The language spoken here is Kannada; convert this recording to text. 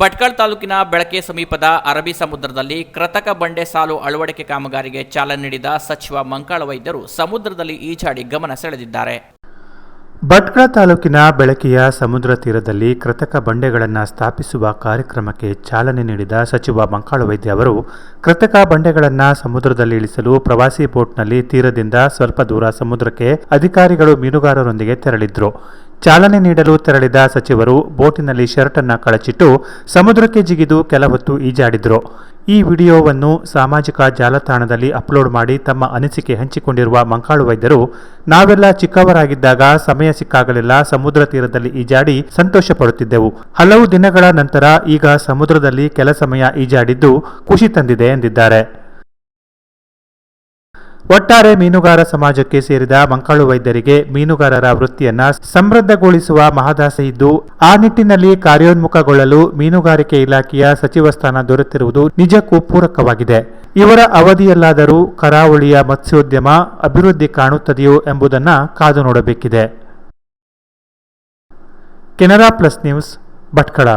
ಭಟ್ಕಳ ತಾಲೂಕಿನ ಬೆಳಕೆ ಸಮೀಪದ ಅರಬಿ ಸಮುದ್ರದಲ್ಲಿ ಕೃತಕ ಬಂಡೆ ಸಾಲು ಅಳವಡಿಕೆ ಕಾಮಗಾರಿಗೆ ಚಾಲನೆ ನೀಡಿದ ಸಚಿವ ಮಂಕಾಳ ವೈದ್ಯರು ಸಮುದ್ರದಲ್ಲಿ ಈಜಾಡಿ ಗಮನ ಸೆಳೆದಿದ್ದಾರೆ. ಭಟ್ಕಳ ತಾಲೂಕಿನ ಬೆಳಕೆಯ ಸಮುದ್ರ ತೀರದಲ್ಲಿ ಕೃತಕ ಬಂಡೆಗಳನ್ನು ಸ್ಥಾಪಿಸುವ ಕಾರ್ಯಕ್ರಮಕ್ಕೆ ಚಾಲನೆ ನೀಡಿದ ಸಚಿವ ಮಂಕಾಳ ವೈದ್ಯ ಅವರು, ಕೃತಕ ಬಂಡೆಗಳನ್ನು ಸಮುದ್ರದಲ್ಲಿ ಇಳಿಸಲು ಪ್ರವಾಸಿ ಬೋಟ್ನಲ್ಲಿ ತೀರದಿಂದ ಸ್ವಲ್ಪ ದೂರ ಸಮುದ್ರಕ್ಕೆ ಅಧಿಕಾರಿಗಳು ಮೀನುಗಾರರೊಂದಿಗೆ ತೆರಳಿದ್ರು. ಚಾಲನೆ ನೀಡಲು ತೆರಳಿದ ಸಚಿವರು ಬೋಟಿನಲ್ಲಿ ಶರ್ಟನ್ನು ಕಳಚಿಟ್ಟು ಸಮುದ್ರಕ್ಕೆ ಜಿಗಿದು ಕೆಲ ಹೊತ್ತು ಈಜಾಡಿದ್ರು. ಈ ವಿಡಿಯೋವನ್ನು ಸಾಮಾಜಿಕ ಜಾಲತಾಣದಲ್ಲಿ ಅಪ್ಲೋಡ್ ಮಾಡಿ ತಮ್ಮ ಅನಿಸಿಕೆ ಹಂಚಿಕೊಂಡಿರುವ ಮಂಕಾಳು ವೈದ್ಯರು, ನಾವೆಲ್ಲ ಚಿಕ್ಕವರಾಗಿದ್ದಾಗ ಸಮಯ ಸಿಕ್ಕಾಗಲೆಲ್ಲ ಸಮುದ್ರ ತೀರದಲ್ಲಿ ಈಜಾಡಿ ಸಂತೋಷ ಪಡುತ್ತಿದ್ದೆವು ಹಲವು ದಿನಗಳ ನಂತರ ಈಗ ಸಮುದ್ರದಲ್ಲಿ ಕೆಲ ಸಮಯ ಈಜಾಡಿದ್ದು ಖುಷಿ ತಂದಿದೆ ಎಂದಿದ್ದಾರೆ. ಒಟ್ಟಾರೆ ಮೀನುಗಾರ ಸಮಾಜಕ್ಕೆ ಸೇರಿದ ಮಂಕಳು ವೈದ್ಯರಿಗೆ ಮೀನುಗಾರರ ವೃತ್ತಿಯನ್ನ ಸಮೃದ್ಧಗೊಳಿಸುವ ಮಹದಾಸೆ ಇದ್ದು, ಆ ನಿಟ್ಟಿನಲ್ಲಿ ಕಾರ್ಯೋನ್ಮುಖಗೊಳ್ಳಲು ಮೀನುಗಾರಿಕೆ ಇಲಾಖೆಯ ಸಚಿವ ಸ್ಥಾನ ದೊರೆತಿರುವುದು ನಿಜಕ್ಕೂ ಪೂರಕವಾಗಿದೆ. ಇವರ ಅವಧಿಯಲ್ಲಾದರೂ ಕರಾವಳಿಯ ಮತ್ಸ್ಯೋದ್ಯಮ ಅಭಿವೃದ್ಧಿ ಕಾಣುತ್ತದೆಯೋ ಎಂಬುದನ್ನು ಕಾದು ನೋಡಬೇಕಿದೆ. Canara plus news, Bhatkal.